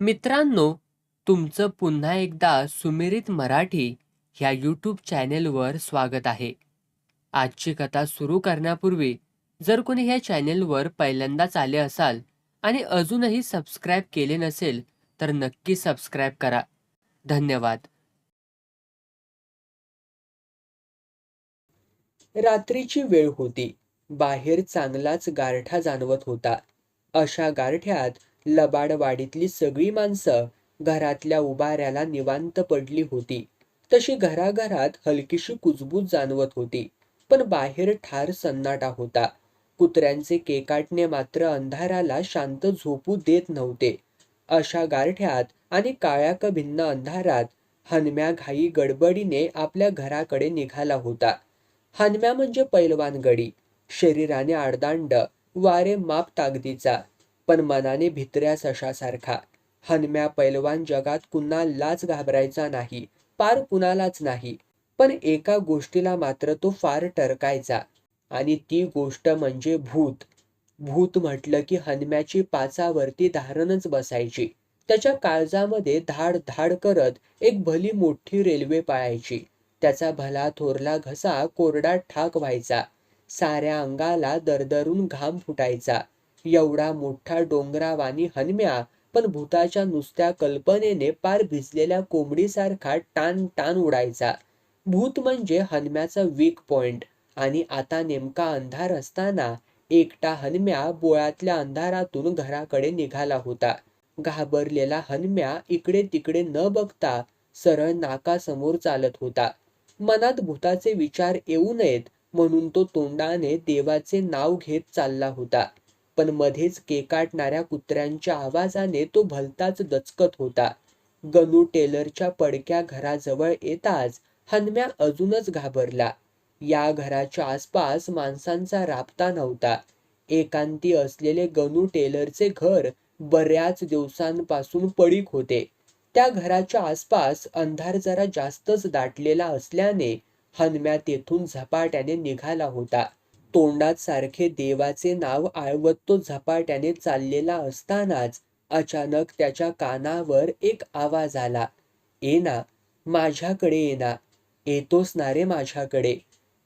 मित्रांनो तुमचं पुन्हा एकदा सुमिरित मराठी ह्या यूट्यूब चॅनेलवर स्वागत आहे. आजची कथा सुरू करण्यापूर्वी जर कोणी ह्या चॅनेलवर पहिल्यांदाच आले असाल आणि अजूनही सबस्क्राईब केले नसेल तर नक्की सबस्क्राईब करा. धन्यवाद. रात्रीची वेळ होती. बाहेर चांगलाच गारठा जाणवत होता. अशा गारठ्यात लबाडवाडीतली सगळी माणसं घरातल्या उभाऱ्याला निवांत पडली होती. तशी घराघरात हलकीशी कुजबूज जाणवत होती. पण बाहेर ठार सन्नाटा होता. कुत्र्यांचे केकाटणे मात्र अंधाराला शांत झोपू देत नव्हते. अशा गारठ्यात आणि काळ्या भिन्न अंधारात हनम्या घाई गडबडीने आपल्या घराकडे निघाला होता. हनम्या म्हणजे पैलवान गडी शरीराने आडदांड वारे माप ताकदीचा. पण मनाने भित्र्या सशासारखा. हनम्या पैलवान जगात कुणालाच घाबरायचा नाही पार कुणालाच नाही. पण एका गोष्टीला मात्र तो फार टरकायचा. आणि ती गोष्ट म्हणजे भूत. भूत म्हटलं की हनम्याची पाचावरती धारणच बसायची. त्याच्या काळजामध्ये धाड धाड करत एक भली मोठी रेल्वे पाळायची. त्याचा भला थोरला घसा कोरडा ठाक व्हायचा. साऱ्या अंगाला दरदरून घाम फुटायचा. एवढा मोठा डोंगरावानी हनम्या पण भूताच्या नुसत्या कल्पनेने पार भिजलेल्या कोंबडीसारखा टान टान उडायचा. भूत म्हणजे हनम्याचा वीक पॉइंट आणि आता नेमका अंधार असताना एकटा हनम्या बोळातल्या अंधारातून घराकडे निघाला होता. घाबरलेला हनम्या इकडे तिकडे न बघता सरळ नाकासमोर चालत होता. मनात भूताचे विचार येऊ नयेत म्हणून तो तोंडाने देवाचे नाव घेत चालला होता. पण मध्येच केकाटणाऱ्या कुत्र्यांच्या आवाजाने तो भलताच दचकत होता. गनू टेलरच्या पडक्या घराजवळ येताच हनम्या अजूनच घाबरला. या घराच्या आसपास माणसांचा राबता नव्हता. एकांती असलेले गनू टेलरचे घर बऱ्याच दिवसांपासून पडीक होते. त्या घराच्या आसपास अंधार जरा जास्तच दाटलेला असल्याने हनम्या तेथून झपाट्याने निघाला होता. तोंडात सारखे देवाचे नाव आळवत तो झपाट्याने चाललेला असतानाच अचानक त्याच्या कानावर एक आवाज आला. येना माझ्याकडे येना येतोस ना रे माझ्याकडे.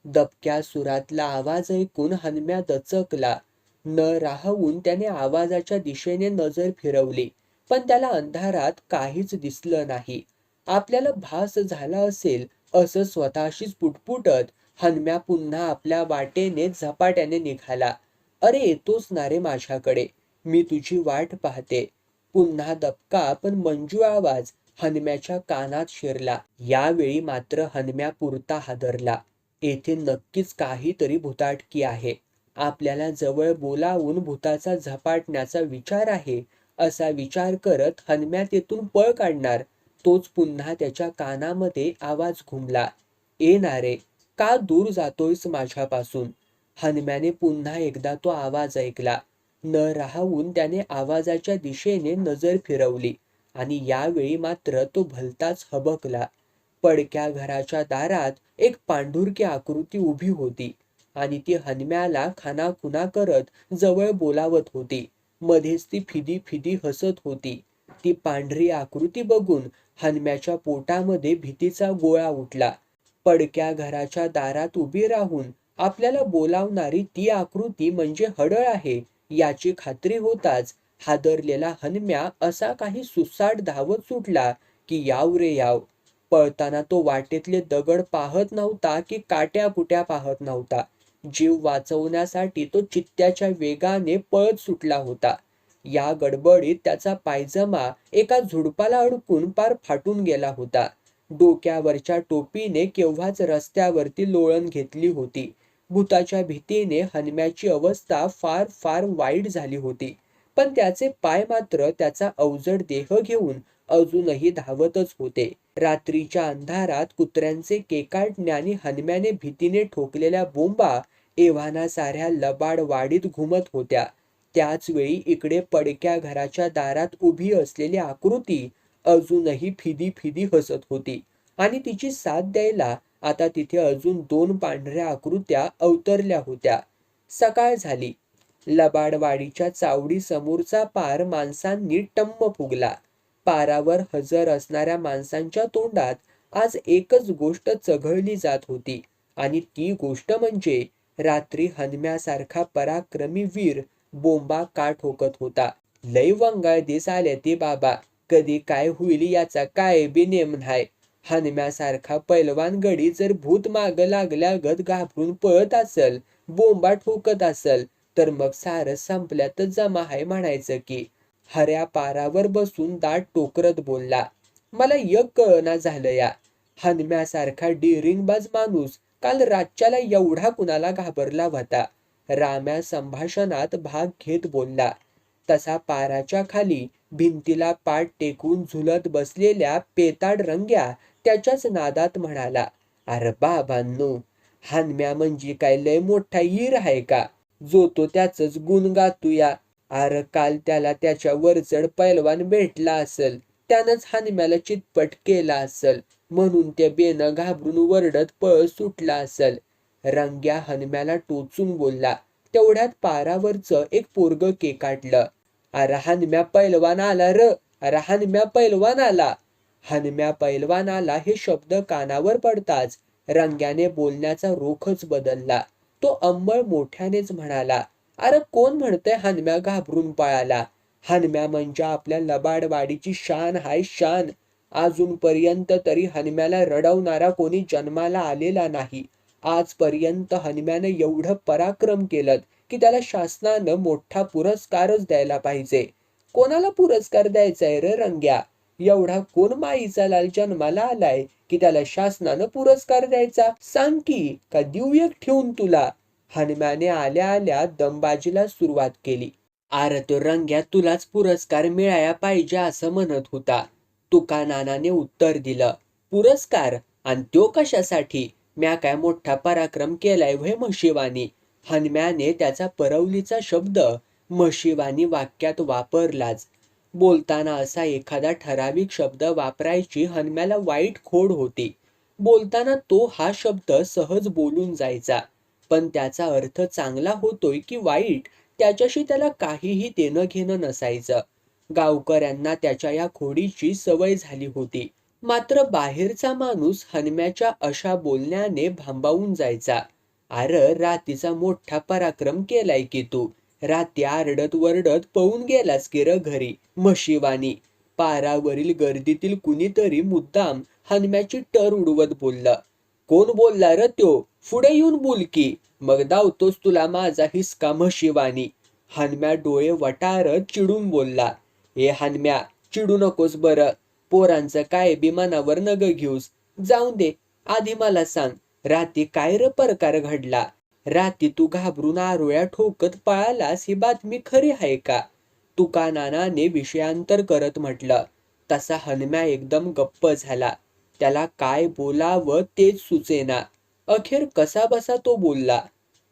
दबक्या सुरातला आवाज ऐकून हनम्या दचकला. न राहून त्याने आवाजाच्या दिशेने नजर फिरवली पण त्याला अंधारात काहीच दिसलं नाही. आपल्याला भास झाला असेल असं स्वतःशीच पुटपुटत हनम्या पुन्हा आपल्या वाटेने झपाट्याने निघाला. अरे येतोच ना रे माझ्याकडे. मी तुझी वाट पाहते. पुन्हा दबका पण मंजू आवाज हनम्याच्या कानात शिरला. यावेळी मात्र हनम्या पुरता हादरला. येथे नक्कीच काहीतरी भूताटकी आहे. आपल्याला जवळ बोलावून भूताचा झपाटण्याचा विचार आहे असा विचार करत हनम्या तेथून पळ काढणार. तोच पुन्हा त्याच्या कानामध्ये आवाज घुमला. येणारे का दूर जातोयस माझ्यापासून? हनम्याने पुन्हा एकदा तो आवाज ऐकला. न राहून त्याने आवाजाच्या दिशेने नजर फिरवली आणि यावेळी मात्र तो भलताच हबकला. पडक्या घराच्या दारात एक पांढुरकी आकृती उभी होती आणि ती हनम्याला खानाखुना करत जवळ बोलावत होती. मध्येच ती फिदी फिदी हसत होती. ती पांढरी आकृती बघून हनम्याच्या पोटामध्ये भीतीचा गोळा उठला. पडक्या घराच्या दारात उभी राहून आपल्याला बोलावणारी ती आकृती म्हणजे हडळ आहे. याची खात्री होताच हादरलेला हनम्या असा काही सुसाट धावत सुटला की याव रे याव. पळताना तो वाटेतले दगड पाहत नव्हता की काट्या कुट्या पाहत नव्हता. जीव वाचवण्यासाठी तो चित्त्याच्या वेगाने पळत सुटला होता. या गडबडीत त्याचा पायजमा एका झुडपाला अडकून पार फाटून गेला होता. डोक्यावरच्या टोपीने केव्हाच रस्त्यावरती लोळण घेतली होती. भूताच्या भीतीने हनम्याची अवस्था फार फार वाईट झाली होती. पण त्याचे पाय मात्र त्याचा अवजड देह घेऊन अजूनही धावतच होते. रात्रीच्या अंधारात कुत्र्यांचे केकाटणे आणि हनम्याने भीतीने ठोकलेल्या बोंबा एव्हाना साऱ्या लबाड वाडीत घुमत होत्या. त्याच वेळी इकडे पडक्या घराच्या दारात उभी असलेली आकृती अजूनही फिदी फिदी हसत होती. आणि तिची साथ द्यायला आता तिथे अजून दोन पांढऱ्या आकृत्या अवतरल्या होत्या. सकाळ झाली. लबाडवाडीच्या चावडी समोरचा पार माणसांनी टम्म फुगला. पारावर हजर असणाऱ्या माणसांच्या तोंडात आज एकच गोष्ट चघळली जात होती. आणि ती गोष्ट म्हणजे रात्री हनम्यासारखा पराक्रमी वीर बोंबा का ठोकत होता? लय वंगाळ दिस आले ते बाबा. कधी काय होईल याचा काय बी नेम नाही. हनम्यासारखा पैलवान गडी जर भूत माग लागल्यागत घाबरून पळत असल बोंबा ठोकत असल तर मग सारं संपल्यातच जमा आहे म्हणायचं की हऱ्या पारावर बसून दाट टोकरत बोलला मला यक कळना झालं या. हनम्यासारखा डिरिंगबाज माणूस काल रातच्याला एवढा कुणाला घाबरला होता राम्या संभाषणात भाग घेत बोलला तसा पाराच्या खाली भिंतीला पाठ टेकून झुलत बसलेल्या पेताड रंग्या त्याच्याच नादात म्हणाला अरे बाबांनो हानम्या म्हणजे काय? लय मोठा ईर आहे का? जो तो त्याच गुण गातूया. अरे काल त्याला त्याच्या वरचड पैलवान भेटला असल त्यानंच हानम्याला चितपट केला असल म्हणून ते बेनं घाबरून वरडत पळ सुटला असल. रंग्या हनम्याला टोचून बोलला. तेवढ्यात पारावरचं एक पोरग केकाटलं अरे हनम्या पैलवान आला र अरे हनम्या पैलवान आला हनम्या पैलवान आला हे शब्द कानावर पडताच रंग्याने बोलण्याचा रोखच बदलला. तो अंबळ मोठ्यानेच म्हणाला अरे कोण म्हणतंय हनम्या घाबरून पळाला? हनम्या म्हणजे आपल्या लबाडवाडीची शान हाय शान. अजूनपर्यंत तरी हनम्याला रडवणारा कोणी जन्माला आलेला नाही. आजपर्यंत हनम्यानं एवढं पराक्रम केलं की त्याला शासनानं मोठा पुरस्कारच द्यायला पाहिजे. कोणाला पुरस्कार द्यायचाय रे रंग्या? एवढा कोण माईचा लाल जन्माला आलाय की त्याला शासनानं पुरस्कार द्यायचा? सांग की का देऊ एक ठेवून तुला? हनुमाने आल्या आल्या दमबाजीला सुरुवात केली. आर तो रंग्या तुलाच पुरस्कार मिळाया पाहिजे असं म्हणत होता. तुका नानाने उत्तर दिलं पुरस्कार? आणि तो कशासाठी? म्या काय मोठा पराक्रम केलाय व्हय म्हशीवानी? हनम्याने त्याचा परवलीचा शब्द म्हशिवानी वाक्यात वापरलाच. बोलताना असा एखादा ठराविक शब्द वापरायची हनम्याला वाईट खोड होती. बोलताना तो हा शब्द सहज बोलून जायचा. पण त्याचा अर्थ चांगला होतोय की वाईट त्याच्याशी त्याला काहीही देणं घेणं नसायचं. गावकऱ्यांना त्याच्या या खोडीची सवय झाली होती. मात्र बाहेरचा माणूस हनम्याच्या अशा बोलण्याने भांबावून जायचा. अर रातीचा मोठा पराक्रम केलाय की तू. राती आरडत वरडत पळून गेलास की र घरी म्हशीवानी. पारावरील गर्दीतील कुणीतरी मुद्दाम हनम्याची टर उडवत बोललं. कोण बोलला र त्यो? पुढे येऊन बोल की. मग दावतोस तुला माझा हिसका म्हशीवानी. हनम्या डोळे वटारत चिडून बोलला. ए हनम्या चिडू नकोस बरं. पोरांचं काय बी मनावर नग घेऊस. जाऊन दे आधी मला सांग. राती काय र प्रकार घडला? राती तू घाबरून आरोळ्या ठोकत पळालास ही बातमी खरी आहे का? तुकानानाने विषयांतर करत म्हटलं. तसा हनम्या एकदम गप्प झाला. त्याला काय बोलावं तेच सुचेना. अखेर कसा बसा तो बोलला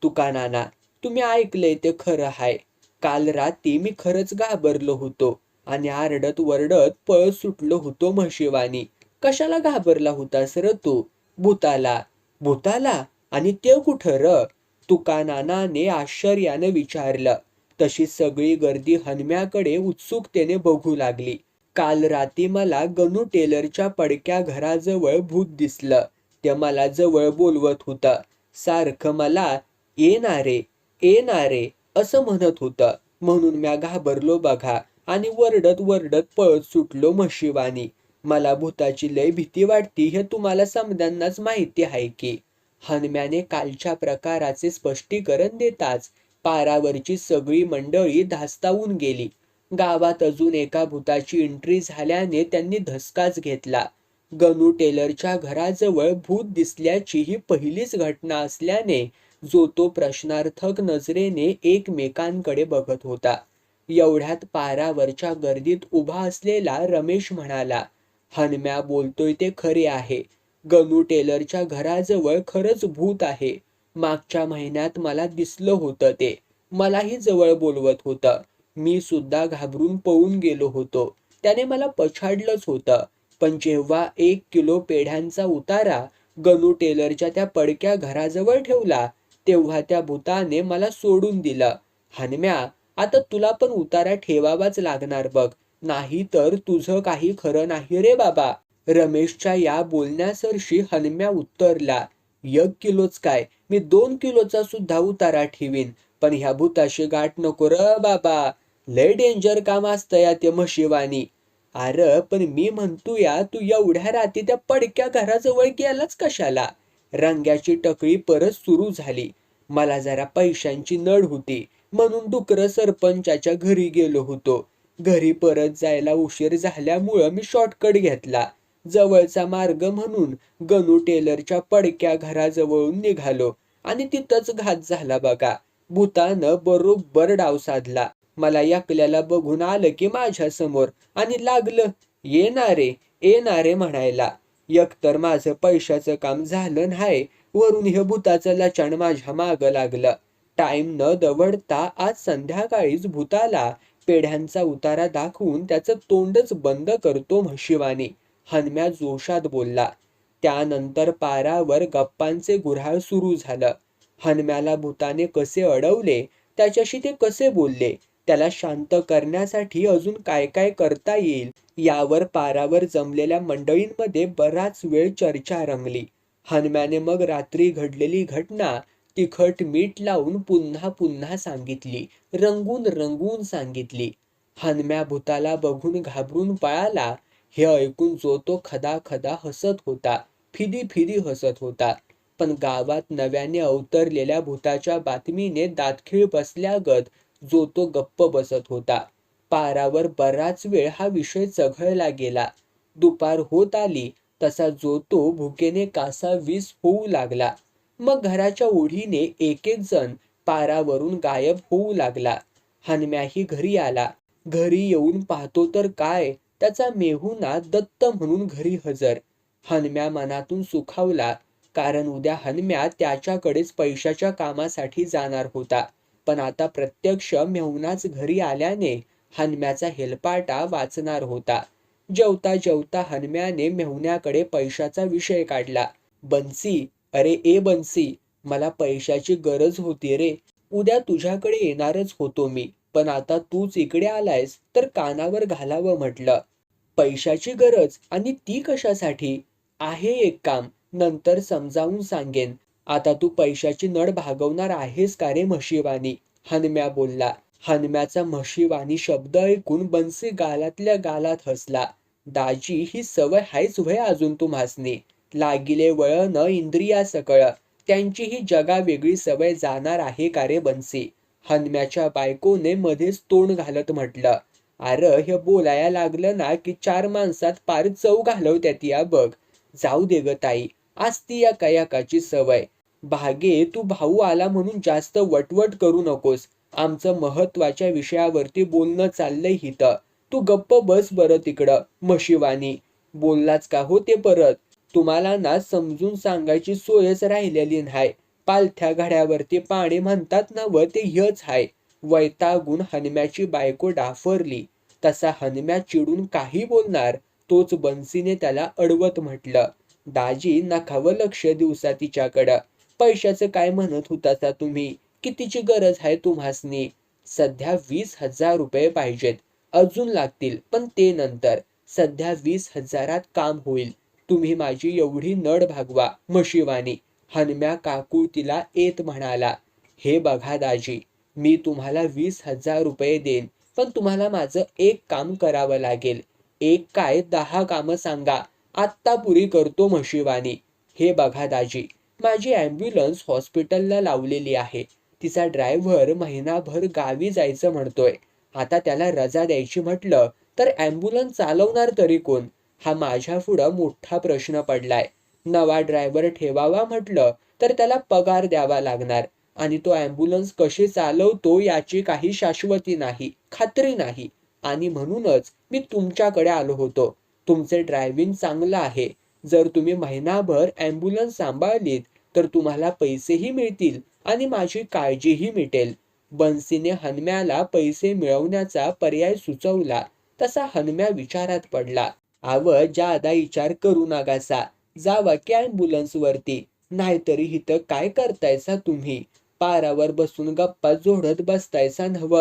तुकानाना तुम्ही ऐकलंय ते खरं हाय. काल राती मी खरंच घाबरलो होतो आणि आरडत वरडत पळ सुटलो होतो म्हशीवानी. कशाला घाबरला होतास र तू? भूताला. भूताला आणि ते कुठं र? तुकानानाने आश्चर्याने विचारलं. तशी सगळी गर्दी हनम्याकडे उत्सुकतेने बघू लागली. काल राती मला गणू टेलरच्या पडक्या घराजवळ भूत दिसलं. ते मला जवळ बोलवत होतं. सारखं मला ये ना रे ये ना रे असं म्हणत होतं. म्हणून म्या घाबरलो बघा आणि वरडत वरडत पळत सुटलो म्हशीवानी. मला भूताची लय भीती वाटती हे तुम्हाला समजांनाच माहिती आहे की हनम्याने कालच्या प्रकाराचे स्पष्टीकरण देताच पारावरची सगळी मंडळी धास्तावून गेली. गावात अजून एका भूताची एंट्री झाल्याने त्यांनी धसकाच घेतला. गणू टेलरच्या घराजवळ भूत दिसल्याची ही पहिलीच घटना असल्याने जो तो प्रश्नार्थक नजरेने एकमेकांकडे बघत होता. एवढ्यात पारावरच्या गर्दीत उभा असलेला रमेश म्हणाला हनम्या बोलतोय ते खरे आहे. गनू टेलरच्या घराजवळ खरंच भूत आहे. मागच्या महिन्यात मला दिसलं होतं ते. मलाही जवळ बोलवत होतं. मी सुद्धा घाबरून पळून गेलो होतो. त्याने मला पछाडलंच होतं. पण जेव्हा एक किलो पेढ्यांचा उतारा गनू टेलरच्या त्या पडक्या घराजवळ ठेवला तेव्हा त्या भूताने मला सोडून दिलं. हनम्या आता तुला पण उतारा ठेवावाच लागणार बघ. नाही तर तुझं काही खरं नाही रे बाबा. रमेशच्या या बोलण्यासरशी हनम्या उत्तरला एक किलोच काय? मी दोन किलोचा सुद्धा उतारा ठेवीन पण ह्या भूताशी गाठ नको र बाबा. लय डेंजर काम असतं या ते म्हशीवानी. अरे पण मी म्हणतोया तू एवढ्या रात्री त्या पडक्या घराजवळ गेलाच कशाला रंग्याची टकळी परत सुरू झाली. मला जरा पैशांची नड होती म्हणून डुकर सरपंचाच्या घरी गेलो होतो. घरी परत जायला उशीर झाल्यामुळं मी शॉर्टकट घेतला. जवळचा मार्ग म्हणून गणू टेलरच्या पडक्या घराजवळून निघालो आणि तिथंच घात झाला बघा. भूतानं बरोबर डाव साधला. मला यकल्याला बघून आलं की माझ्यासमोर आणि लागलं येणारे येणारे म्हणायला. एकतर माझं पैशाचं काम झालं नाही वरून हे भूताचं लचाण माझ्या माग लागलं. टाइम न दवडता आज संध्याकाळीच भूताला पेढ्यांचा उतारा दाखवून त्याचं तोंडच बंद करतो म्हशिवाने. हनम्या जोशात बोलला. त्यानंतर पारावर गप्पांचे गुऱ्हाळ सुरू झालं. हनम्याला भूताने कसे अडवले त्याच्याशी ते कसे बोलले त्याला शांत करण्यासाठी अजून काय काय करता येईल यावर पारावर जमलेल्या मंडळींमध्ये बराच वेळ चर्चा रंगली. हनम्याने मग रात्री घडलेली घटना तिखट मीठ लावून पुन्हा पुन्हा सांगितली. रंगून रंगून सांगितली. हनम्या भूताला बघून घाबरून पळाला. हे ऐकून जो तो खदा खदा हसत होता. फिदी फिदी हसत होता. पण गावात नव्याने अवतरलेल्या भूताच्या बातमीने दातखीळ बसल्यागत जो तो गप्प बसत होता. पारावर बराच वेळ हा विषय चघळला गेला. दुपार होत आली. तसा जो तो भुकेने कासा वीस होऊ लागला. मग घराच्या ओढीने एक एक जण पारावरून गायब होऊ लागला. हनम्याही घरी आला. घरी येऊन पाहतो तर काय? त्याचा मेहुना दत्त म्हणून घरी हजर. हनम्या मनातून सुखावला. कारण उद्या हनम्या त्याच्याकडेच पैशाच्या कामासाठी जाणार होता. पण आता प्रत्यक्ष मेहुनाच घरी आल्याने हनम्याचा हेलपाटा वाचणार होता. जेवता जेवता हनम्याने मेहुण्याकडे पैशाचा विषय काढला. बन्सी अरे ए बन्सी मला पैशाची गरज होती रे. उद्या तुझ्याकडे येणारच होतो मी पण आता तूच इकडे आलायस तर कानावर घालावं म्हटलं. पैशाची गरज आणि ती कशासाठी? आहे एक काम नंतर समजावून सांगेन. आता तू पैशाची नड भागवणार आहेस का रे म्हशीवानी हनम्या बोलला. हनम्याचा म्हशीवानी शब्द ऐकून बन्सी गालातल्या गालात हसला. दाजी ही सवय हायच वय अजून तू म्हासनी? लागिले वळण इंद्रिया सकळ. त्यांची ही जगा वेगळी सवय जाणार आहे का रे बन्सी हनम्याच्या बायकोने मध्येच तोंड घालत म्हटलं अरे हे बोलाया लागलं ना की चार माणसात पार चव घालवत्यात या बघ. जाऊ दे ग ताई असती या कयाकाची सवय. भागे तू भाऊ आला म्हणून जास्त वटवट करू नकोस. आमचं महत्त्वाच्या विषयावरती बोलणं चाललंय हित. तू गप्प बस बरं तिकडं म्हशिवानी. बोललाच का हो ते परत? तुम्हाला ना समजून सांगायची सोयच राहिलेली नाही. पालथ्या घड्यावरती पाणी म्हणतात ना व ते ह्यच हाय. वैतागून हनम्याची बायको डाफरली. तसा हनम्या चिडून काही बोलणार तोच बन्सीने त्याला अडवत म्हटलं. दाजी नखावं लक्ष दिवसा तिच्याकडं. पैशाचं काय म्हणत होता तुम्ही? कितीची गरज आहे तुम्हासनी? सध्या वीस हजार रुपये पाहिजेत. अजून लागतील पण ते नंतर. सध्या वीस हजारात काम होईल. तुम्ही माझी एवढी नड भागवा म्हशिवानी हनम्या काकू तिला येत म्हणाला हे बघा दाजी मी तुम्हाला वीस हजार रुपये देईन पण तुम्हाला माझं एक काम करावं लागेल. एक काय दहा कामं सांगा. आत्ता पुरी करतो म्हशिवानी हे बघा दाजी माझी ॲम्ब्युलन्स हॉस्पिटलला लावलेली आहे. तिचा ड्रायव्हर महिनाभर गावी जायचं म्हणतोय. आता त्याला रजा द्यायची म्हटलं तर ॲम्ब्युलन्स चालवणार तरी कोण? हा माझ्या पुढं मोठा प्रश्न पडलाय. नवा ड्रायव्हर ठेवावा म्हटलं तर त्याला पगार द्यावा लागणार आणि तो ॲम्ब्युलन्स कशी चालवतो याची काही शाश्वती नाही खात्री नाही. आणि म्हणूनच मी तुमच्याकडे आलो होतो. तुमचे ड्रायव्हिंग चांगलं आहे. जर तुम्ही महिनाभर ॲम्ब्युलन्स सांभाळलीत तर तुम्हाला पैसेही मिळतील आणि माझी काळजीही मिटेल. बन्सीने हनम्याला पैसे मिळवण्याचा पर्याय सुचवला. तसा हनम्या विचारात पडला. आव जादा विचार करू नकासा जावा की ॲम्ब्युलन्स वरती. नाहीतरी इथं काय करतायसा तुम्ही? पारावर बसून गप्पा जोडत बसतायसा नव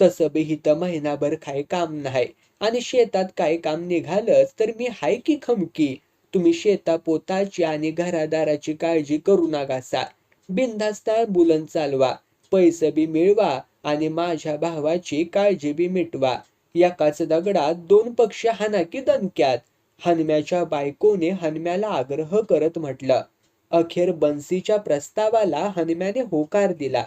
तसं बी इथं महिनाभर काय काम नाही. आणि शेतात काय काम निघालंच तर मी हाय की खमकी? तुम्ही शेता पोताची आणि घरादाराची काळजी करू नकासा बिंदास्त ॲम्ब्युलन्स चालवा. पैसे बी मिळवा आणि माझ्या भावाची काळजी बी मिटवा. एकाच दगडात दोन पक्षी हाना की दणक्यात. हनम्याच्या बायकोने हनम्याला आग्रह करत म्हटलं. अखेर बन्सीच्या प्रस्तावाला हनम्याने होकार दिला.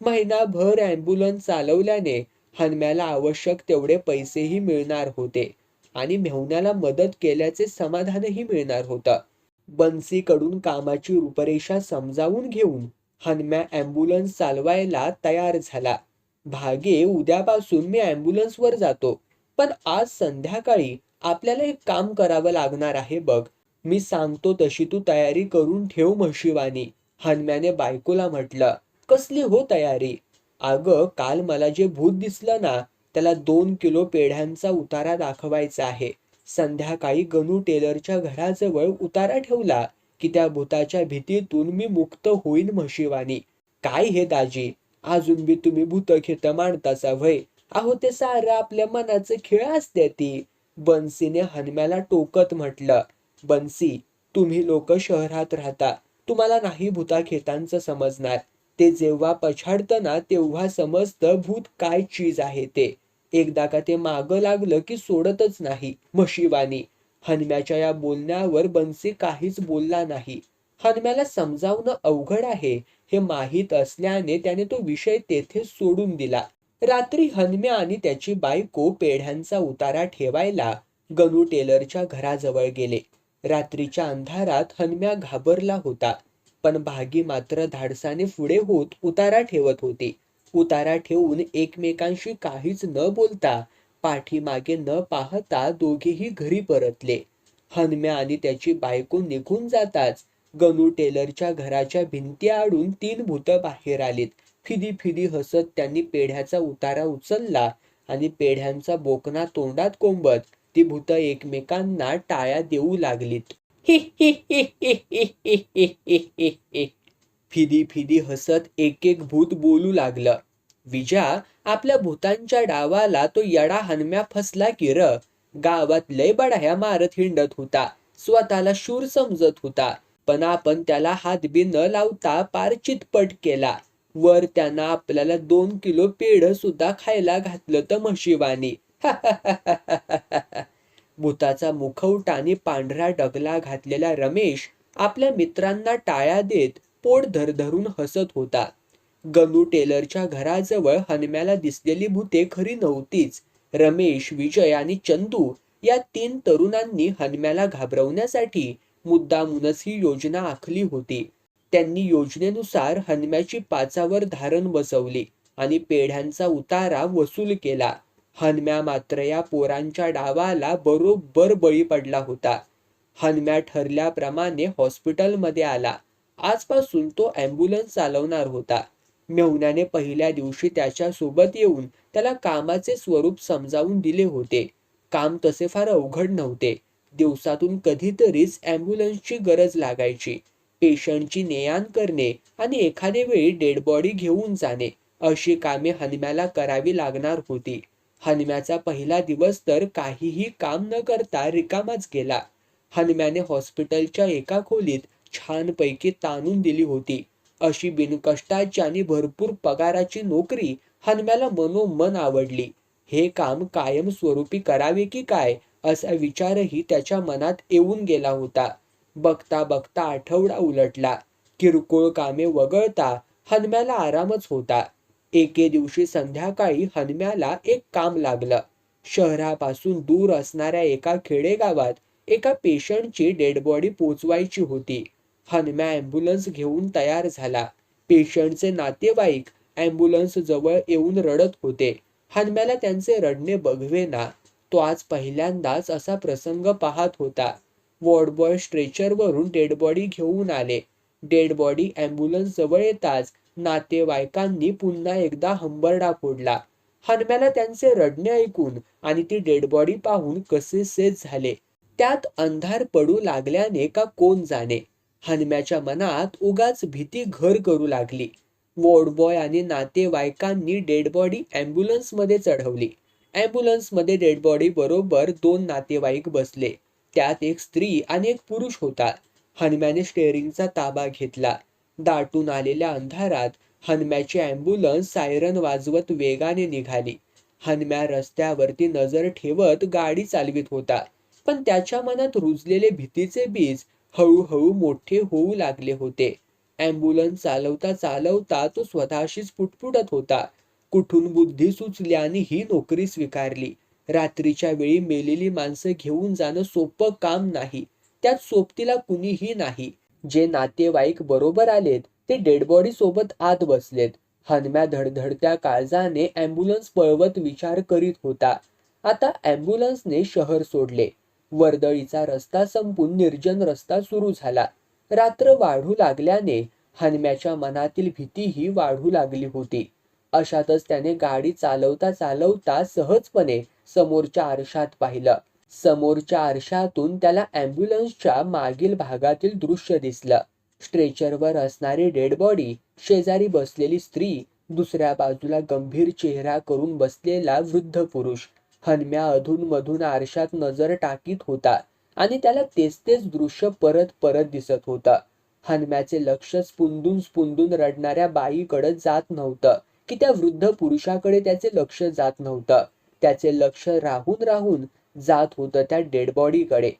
महिनाभर ॲम्ब्युलन्स चालवल्याने हनम्याला आवश्यक तेवढे पैसेही मिळणार होते आणि मेहुण्याला मदत केल्याचे समाधानही मिळणार होतं. बन्सीकडून कामाची रूपरेषा समजावून घेऊन हनम्या ॲम्ब्युलन्स चालवायला तयार झाला. भागे उद्यापासून मी ॲम्ब्युलन्सवर जातो. पण आज संध्याकाळी आपल्याला एक काम करावं लागणार आहे बघ. मी सांगतो तशी तू तयारी करून ठेव म्हशीवानी. हनम्याने बायकोला म्हटलं कसली हो तयारी? अगं काल मला जे भूत दिसलं ना त्याला दोन किलो पेढ्यांचा उतारा दाखवायचा आहे. संध्याकाळी गणू टेलरच्या घराजवळ उतारा ठेवला की त्या भूताच्या भीतीतून मी मुक्त होईन म्हशिवानी. काय हे दाजी? अजून बी तुम्ही भूतखेत मांडताचा भय अहो ते सारं आपल्या मनाचं खेळ असते ती. बन्सीने हनम्याला टोकत म्हटलं बन्सी तुम्ही लोक शहरात राहता. तुम्हाला नाही भूताखेतांचं समजणार. ते जेव्हा पछाडतं ना तेव्हा समजतं भूत काय चीज आहे ते. एकदा का ते मागं लागलं की सोडतच नाही म्हशीवानी. हनम्याच्या या बोलण्यावर बन्सी काहीच बोलला नाही. हनम्याला समजावणं अवघड आहे हे माहीत असल्याने त्याने तो विषय तेथे सोडून दिला. रात्री हनम्या आणि त्याची बायको पेढ्यांचा उतारा ठेवायला गणू टेलरच्या घराजवळ गेले. रात्रीच्या अंधारात हनम्या घाबरला होता पण भागी मात्र धाडसाने पुढे होत उतारा ठेवत होती. उतारा ठेवून एकमेकांशी काहीच न बोलता पाठीमागे न पाहता दोघेही घरी परतले. हनम्या आणि त्याची बायको निघून जाताच गणू टेलरच्या घराच्या भिंती आडून तीन भूत बाहेर आलीत. फिदी फिदी हसत त्यांनी पेढ्याचा उतारा उचलला आणि पेढ्यांचा बोकना तोंडात कोंबत ती भूत एकमेकांना टाळ्या देऊ लागलीत. हि हि हि हि हि हि हि हि हि हि. फिदी फिदी हसत एक एक भूत बोलू लागलं. विजा आपल्या भूतांच्या डावाला तो येडा हनम्या फसला की र. गावात लय बडाया मारत हिंडत होता. स्वतःला शूर समजत होता. पण आपण त्याला हातबी न लावता पार चितपट केला. वर त्यानं आपल्याला दोन किलो पेढ सुद्धा खायला घातलं तर म्हशीवानी. भूताचा मुखवटा आणि पांढरा डगला घातलेला रमेश आपल्या मित्रांना टाळ्या देत पोट धरधरून हसत होता. गणू टेलरच्या घराजवळ हनम्याला दिसलेली भूते खरी नव्हतीच. रमेश विजय आणि चंदू या तीन तरुणांनी हनम्याला घाबरवण्यासाठी मुद्दामूनच ही योजना आखली होती. त्यांनी योजनेनुसार हनम्याची पाचावर धारण बसवली आणि पेढ्यांचा उतारा वसूल केला. हनम्या मात्र या पोरांच्या डावाला बरोबर बळी पडला होता. हनम्या ठरल्याप्रमाणे हॉस्पिटलमध्ये आला. आजपासून तो ॲम्ब्युलन्स चालवणार होता. मेहुण्याने पहिल्या दिवशी त्याच्या सोबत येऊन त्याला कामाचे स्वरूप समजावून दिले होते. काम तसे फार अवघड नव्हते. दिवसातून कधीतरीच ॲम्ब्युलन्सची गरज लागायची. पेशंटची नेआण करणे आणि एखादे वेळी डेड बॉडी घेऊन जाणे अशी कामे हनम्याला करावी लागणार होती. हनम्याचा पहिला दिवस तर काहीही काम न करता रिकामाच गेला. हनम्याने हॉस्पिटलच्या एका खोलीत छानपैकी ताणून दिली होती. अशी बिनकष्टाची आणि भरपूर पगाराची नोकरी हनम्याला मनोमन आवडली. हे काम कायमस्वरूपी करावे की काय असा विचारही त्याच्या मनात येऊन गेला होता. बघता बघता आठवडा उलटला. किरकोळ कामे वगळता हनम्याला आरामच होता. एके दिवशी संध्याकाळी हनम्याला एक काम लागलं. शहरापासून दूर असणाऱ्या एका खेडेगावात एका पेशंटची डेड बॉडी पोचवायची होती. हनम्या ॲम्ब्युलन्स घेऊन तयार झाला. पेशंटचे नातेवाईक ॲम्ब्युलन्स जवळ येऊन रडत होते. हनम्याला त्यांचे रडणे बघवेना. तो आज पहिल्यांदाच असा प्रसंग पाहत होता. वॉर्डबॉय स्ट्रेचरवरून डेड बॉडी घेऊन आले. डेड बॉडी ॲम्ब्युलन्स जवळ येताच नातेवाईकांनी पुन्हा एकदा हंबरडा फोडला. हनम्याला त्यांचे रडणे ऐकून आणि ती डेड बॉडी पाहून कसे सेज झाले. त्यात अंधार पडू लागल्याने का कोण जाणे. हनम्याच्या मनात उगाच भीती घर करू लागली. वॉर्डबॉय आणि नातेवाईकांनी डेड बॉडी ॲम्ब्युलन्समध्ये चढवली. ॲम्ब्युलन्समध्ये डेड बॉडी बरोबर दोन नातेवाईक बसले. त्यात एक स्त्री आणि एक पुरुष होता. हनम्याने स्टेअरिंगचा ताबा घेतला. दाटून आलेल्या अंधारात हनम्याची ॲम्ब्युलन्स सायरन वाजवत वेगाने निघाली. हनम्या रस्त्यावरती नजर ठेवत गाडी चालवित होता. पण त्याच्या मनात रुजलेले भीतीचे बीज हळूहळू मोठे होऊ लागले होते. ॲम्ब्युलन्स चालवता चालवता तो स्वतःशीच पुटपुटत होता. कुठून बुद्धी सुचली आणि ही नोकरी स्वीकारली? रात्रीच्या वेळी मेलेली माणसं घेऊन जाणं सोपं काम नाही. त्यात सोबतीला कुणीही नाही. जे नातेवाईक बरोबर आलेत ते डेडबॉडी सोबत आत बसलेत. हनम्या धडधडत्या काळजाने अँब्युलन्स पळवत विचार करीत होता. आता ॲम्ब्युलन्सने शहर सोडले. वर्दळीचा रस्ता संपून निर्जन रस्ता सुरू झाला. रात्र वाढू लागल्याने हनम्याच्या मनातील भीतीही वाढू लागली होती. अशातच त्याने गाडी चालवता चालवता सहजपणे समोरच्या आरशात पाहिलं. समोरच्या आरशातून त्याला अँब्युलन्सच्या मागील भागातील दृश्य दिसलं. स्ट्रेचरवर असणारी डेड बॉडी शेजारी बसलेली स्त्री दुसऱ्या बाजूला गंभीर चेहरा करून बसलेला वृद्ध पुरुष. हनम्या अधून मधून आरशात नजर टाकीत होता आणि त्याला तेच तेच दृश्य परत परत दिसत होतं. हनम्याचे लक्ष स्पुंदून स्पुंदून रडणाऱ्या बाईकडे जात नव्हतं. की त्या वृद्ध पुरुषाकडे त्याचे लक्ष जात नव्हतं. त्याचे लक्ष राहून राहून जात होतं त्या डेड बॉडीकडे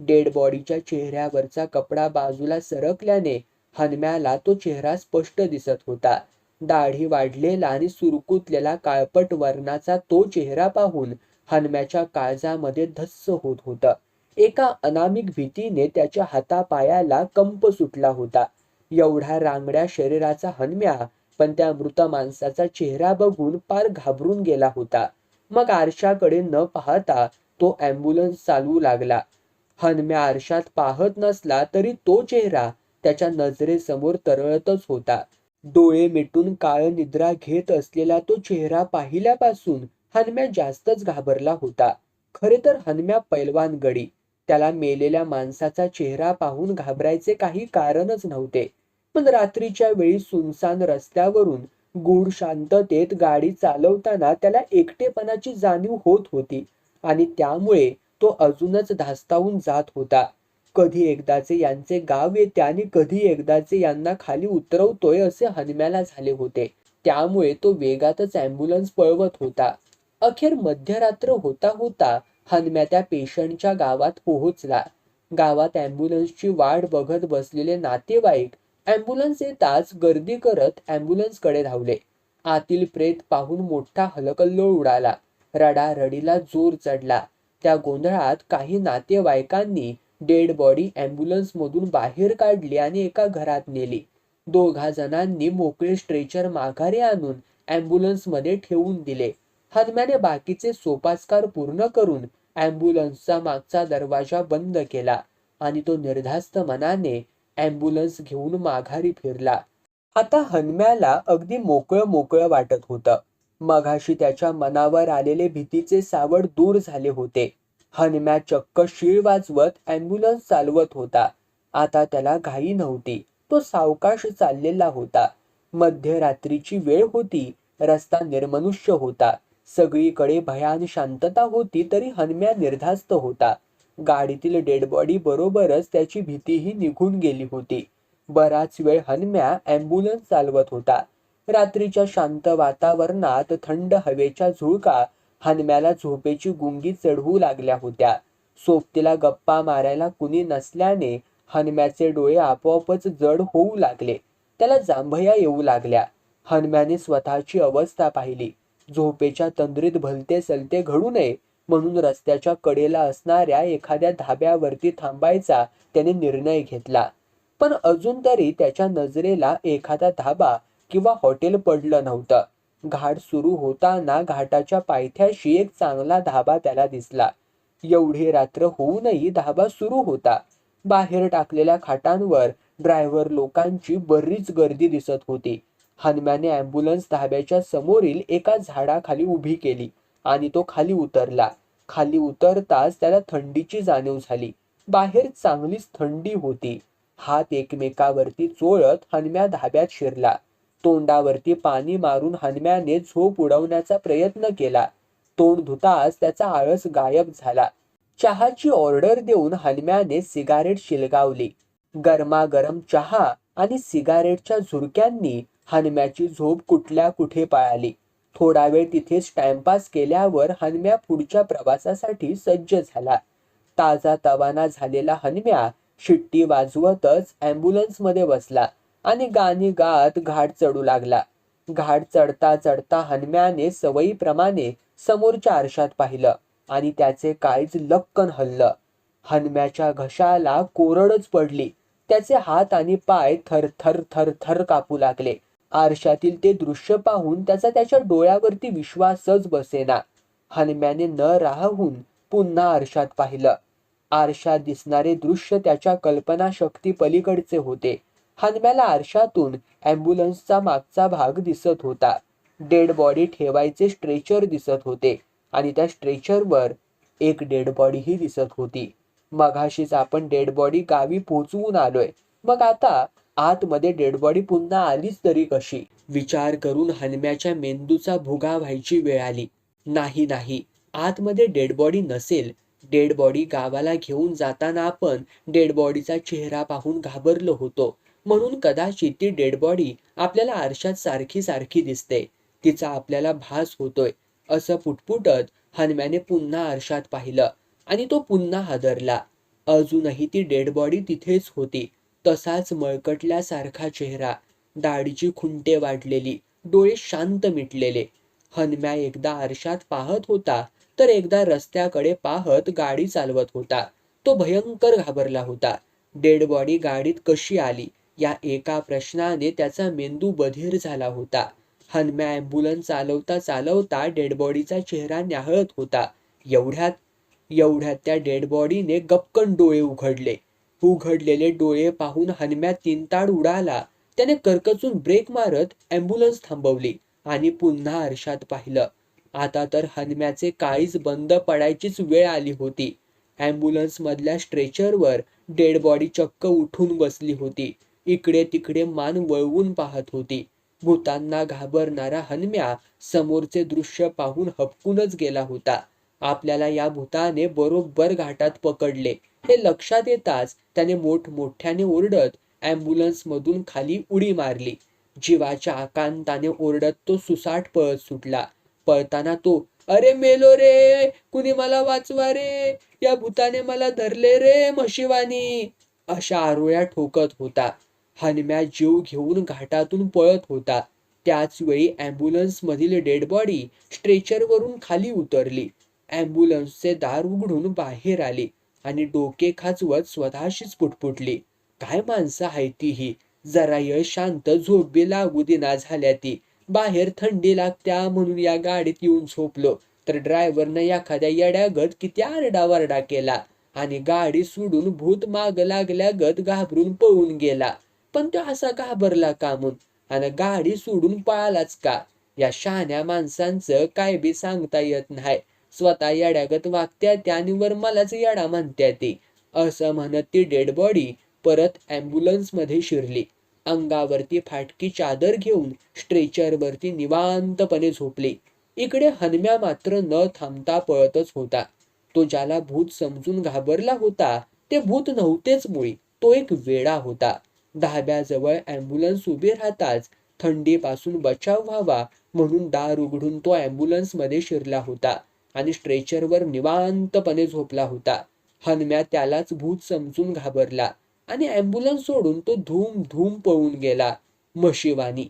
डेड बॉडीच्या चेहऱ्यावरचा कपडा बाजूला सरकल्याने हनम्याला तो चेहरा स्पष्ट दिसत होता. दाढी वाढलेला आणि सुरकुतलेला काळपट वर्णाचा तो चेहरा पाहून हनम्याच्या काळजामध्ये धस्स होत होतं. एका अनामिक भीतीने त्याच्या हातापायाला कंप सुटला होता. एवढ्या रांगड्या शरीराचा हनम्या पण त्या मृत माणसाचा चेहरा बघून पार घाबरून गेला होता. मग आरशाकडे न पाहता तो ॲम्ब्युलन्स चालवू लागला. हनम्या आरशात पाहत नसला तरी तो चेहरा त्याच्या नजरेसमोर तरळतच होता. डोळे मिटून काळ निद्रा घेत असलेला तो चेहरा पाहिल्यापासून हनम्या जास्तच घाबरला होता. खरे तर हनम्या पैलवान गडी. त्याला मेलेल्या माणसाचा चेहरा पाहून घाबरायचे काही कारणच नव्हते. पण रात्रीच्या वेळी सुनसान रस्त्यावरून गूढ शांततेत गाडी चालवताना त्याला एकटेपणाची जाणीव होत होती आणि त्यामुळे तो अजूनच धास्तावून जात होता. कधी एकदाचे यांचे गाव येते आणि कधी एकदाचे यांना खाली उतरवतोय असे हनम्याला झाले होते. त्यामुळे तो वेगातच अँब्युलन्स पळवत होता. अखेर मध्यरात्र होता होता हनम्या त्या पेशंटच्या गावात पोहोचला. गावात अँब्युलन्सची वाट बघत बसलेले नातेवाईक ॲम्ब्युलन्स येताच गर्दी करत ॲम्ब्युलन्सकडे धावले. आतील प्रेत पाहून मोठा हलकल्लोळ उडाला. रडारडीला जोर चढला. त्या गोंधळात काही नातेवाईकांनी डेड बॉडी ॲम्ब्युलन्समधून बाहेर काढली आणि एका घरात नेली. दोघा जणांनी मोकळे स्ट्रेचर माघारी आणून ॲम्ब्युलन्समध्ये ठेवून दिले. हदम्याने बाकीचे सोपास्कार पूर्ण करून ॲम्ब्युलन्सचा मागचा दरवाजा बंद केला आणि तो निर्धास्त मनाने ॲम्ब्युलन्स घेऊन माघारी फिरला. आता हनम्याला अगदी मोकळं मोकळं वाटत होतं. मघाशी त्याच्या मनावर आलेले भीतीचे सावड दूर झाले होते. हनम्या चक्क शीळ वाजवत ॲम्ब्युलन्स चालवत होता. आता त्याला घाई नव्हती. तो सावकाश चाललेला होता. मध्यरात्रीची वेळ होती. रस्ता निर्मनुष्य होता. सगळीकडे भयान शांतता होती तरी हनम्या निर्धास्त होता. गाडीतील डेड बॉडी बरोबरच त्याची भीतीही निघून गेली होती. बराच वेळ हनम्या ॲम्ब्युलन्स चालवत होता. रात्रीच्या शांत वातावरणात थंड हवेच्या झुळका हनम्याला झोपेची गुंगी चढवू लागल्या होत्या. सोबतीला गप्पा मारायला कुणी नसल्याने हनम्याचे डोळे आपोआपच जड होऊ लागले. त्याला जांभया येऊ लागल्या. हनम्याने स्वतःची अवस्था पाहिली. झोपेच्या तंद्रीत भलते सलते घडू नये म्हणून रस्त्याच्या कडेला असणाऱ्या एखाद्या धाब्यावरती थांबायचा त्याने निर्णय घेतला. पण अजून तरी त्याच्या नजरेला एखादा धाबा किंवा हॉटेल पडलं नव्हतं. घाट सुरू होताना घाटाच्या पायथ्याशी एक चांगला धाबा त्याला दिसला. एवढी रात्र होऊनही धाबा सुरू होता. बाहेर टाकलेल्या खाटांवर ड्रायव्हर लोकांची बरीच गर्दी दिसत होती. हनम्याने ॲम्ब्युलन्स धाब्याच्या समोरील एका झाडाखाली उभी केली. आणि तो खाली उतरला. खाली उतरताच त्याला थंडीची जाणीव झाली. बाहेर चांगलीच थंडी होती. हात एकमेकावरती चोळत हनम्या धाब्यात शिरला. तोंडावरती पाणी मारून हनम्याने झोप उडवण्याचा प्रयत्न केला. तोंड धुताच त्याचा आळस गायब झाला. चहाची ऑर्डर देऊन हनम्याने सिगारेट शिलगावली. गरमागरम चहा आणि सिगारेटच्या झुरक्यांनी हनम्याची झोप कुठल्या कुठे पळाली. थोडा वेळ तिथेच टाइमपास केल्यावर हनम्या पुढच्या प्रवासासाठी सज्ज झाला. ताजा तवाना झालेला हनम्या शिट्टी वाजवतच ॲम्ब्युलन्समध्ये बसला आणि गाणी गात घाट चढू लागला. घाट चढता चढता हनम्याने सवयीप्रमाणे समोरच्या आरशात पाहिलं आणि त्याचे काळीज लक्कन हल्लं. हनम्याच्या घशाला कोरडच पडली. त्याचे हात आणि पाय थर थर थर थर कापू लागले. आरशातील ते दृश्य पाहून त्याचा त्याच्या डोळ्यावरती विश्वासच बसेना. हनम्याने न राहून पुन्हा आरशात पाहिलं. आरशात दिसणारे दृश्य त्याच्या कल्पनाशक्ती पलीकडचे होते. हनम्याला आरशातून ॲम्ब्युलन्सचा मागचा भाग दिसत होता. डेड बॉडी ठेवायचे स्ट्रेचर दिसत होते आणि त्या स्ट्रेचरवर एक डेड बॉडीही दिसत होती. मघाशीच आपण डेड बॉडी गावी पोहोचवून आलोय. मग आता आतमध्ये डेडबॉडी पुन्हा आलीच तरी कशी? विचार करून हनम्याच्या मेंदूचा भुगा व्हायची वेळ आली. नाही नाही. आतमध्ये डेड बॉडी नसेल. डेड बॉडी गावाला घेऊन जाताना आपण डेड बॉडीचा चेहरा पाहून घाबरलो होतो. म्हणून कदाचित ती डेड बॉडी आपल्याला आरशात सारखी सारखी दिसते. तिचा आपल्याला भास होतोय. असं पुटपुटत हनम्याने पुन्हा आरशात पाहिलं आणि तो पुन्हा हादरला. अजूनही ती डेड बॉडी तिथेच होती. तसाच मळकटल्यासारखा चेहरा. दाढीची खुंटे वाढलेली. डोळे शांत मिटलेले. हनम्या एकदा आरशात पाहत होता तर एकदा रस्त्याकडे पाहत गाडी चालवत होता. तो भयंकर घाबरला होता. डेड बॉडी गाडीत कशी आली? या एका प्रश्नाने त्याचा मेंदू बधीर झाला होता. हनम्या ॲम्ब्युलन्स चालवता चालवता डेड बॉडीचा चेहरा न्याहळत होता. एवढ्यात एवढ्यात त्या डेड बॉडीने गपकन डोळे उघडले. उघडलेले डोळे पाहून हनम्या तीनताड उडाला. त्याने करकचून ब्रेक मारत ॲम्ब्युलन्स थांबवली आणि पुन्हा आरशात पाहिलं. आता तर हनम्याचे काळीच बंद पडायचीच वेळ आली होती. ॲम्ब्युलन्स मधल्या स्ट्रेचरवर डेड बॉडी चक्क उठून बसली होती. इकडे तिकडे मान वळवून पाहत होती. भूतांना घाबरणारा हनम्या समोरचे दृश्य पाहून हपकूनच गेला होता. आपल्याला या भूताने बरोबर घाटात पकडले. हे लक्षात येताच त्याने मोठमोठ्याने ओरडत ॲम्ब्युलन्समधून खाली उडी मारली. जीवाच्या आकांताने ओरडत तो सुसाट पळत सुटला. पळताना तो अरे मेलो रे कुणी मला वाचवा रे? या भूताने मला धरले रे म्हशिवानी. अशा आरोळ्या ठोकत होता. हनम्या जीव घेऊन घाटातून पळत होता. त्याच वेळी डेड बॉडी स्ट्रेचरवरून खाली उतरली. ॲम्ब्युलन्सचे दार उघडून बाहेर आली आणि डोके खाचवत स्वतःशीच पुटपुटली. काय माणसं आहे ती ही? जरा यश शांत झोपी लागू दिना झाल्या ती बाहेर थंडी लागत्या म्हणून या गाडीत येऊन झोपलो. तर ड्रायव्हरनं एखाद्या येड्यागत किती आरडावरडा केला आणि गाडी सोडून भूत माग लागल्यागत घाबरून पळून गेला. पण तो असा घाबरला का म्हणून? आणि गाडी सोडून पळालाच का? या शहाण्या माणसांचं काय बी सांगता येत नाही. स्वतः याड्यागत वागत्या त्यानिवर मलाच याडा म्हणत्या ते. असं म्हणत ती डेड बॉडी परत ॲम्ब्युलन्समध्ये शिरली. अंगावरती फाटकी चादर घेऊन स्ट्रेचरवरती निवांतपणे झोपली. इकडे हनम्या मात्र न थांबता पळतच होता. तो ज्याला भूत समजून घाबरला होता ते भूत नव्हतेच मुळी. तो एक वेडा होता. धाब्याजवळ ॲम्ब्युलन्स उभी राहताच थंडीपासून बचाव व्हावा म्हणून दार उघडून तो ॲम्ब्युलन्समध्ये शिरला होता. आणि स्ट्रेचरवर निवांतपणे झोपला होता. हनम्या त्यालाच भूत समजून घाबरला आणि ॲम्ब्युलन्स सोडून तो धूम धूम पळून गेला. म्हशीवानी